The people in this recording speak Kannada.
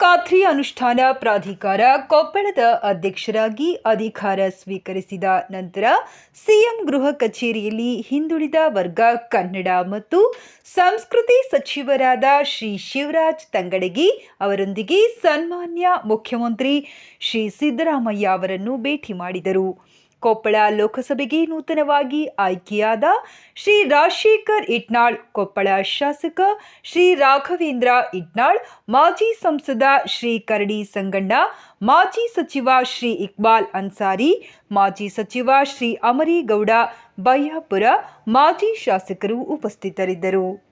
ಖಾತ್ರಿ ಅನುಷ್ಠಾನ ಪ್ರಾಧಿಕಾರ ಕೊಪ್ಪಳದ ಅಧ್ಯಕ್ಷರಾಗಿ ಅಧಿಕಾರ ಸ್ವೀಕರಿಸಿದ ನಂತರ ಸಿಎಂ ಗೃಹ ಕಚೇರಿಯಲ್ಲಿ ಹಿಂದುಳಿದ ವರ್ಗ ಕನ್ನಡ ಮತ್ತು ಸಂಸ್ಕೃತಿ ಸಚಿವರಾದ ಶ್ರೀ ಶಿವರಾಜ್ ತಂಗಡಗಿ ಅವರೊಂದಿಗೆ ಸನ್ಮಾನ್ಯ ಮುಖ್ಯಮಂತ್ರಿ ಶ್ರೀ ಸಿದ್ದರಾಮಯ್ಯ ಅವರನ್ನು ಭೇಟಿ ಮಾಡಿದರು. ಕೊಪ್ಪಳ ಲೋಕಸಭೆಗೆ ನೂತನವಾಗಿ ಆಯ್ಕೆಯಾದ ಶ್ರೀ ರಾಜಶೇಖರ್ ಇಟ್ನಾಳ್, ಕೊಪ್ಪಳ ಶಾಸಕ ಶ್ರೀ ರಾಘವೇಂದ್ರ ಇಟ್ನಾಳ್, ಮಾಜಿ ಸಂಸದ ಶ್ರೀ ಕರಡಿ ಸಂಗಣ್ಣ, ಮಾಜಿ ಸಚಿವ ಶ್ರೀ ಇಕ್ಬಾಲ್ ಅನ್ಸಾರಿ, ಮಾಜಿ ಸಚಿವ ಶ್ರೀ ಅಮರೇಗೌಡ ಬಯ್ಯಾಪುರ ಮಾಜಿ ಶಾಸಕರು ಉಪಸ್ಥಿತರಿದ್ದರು.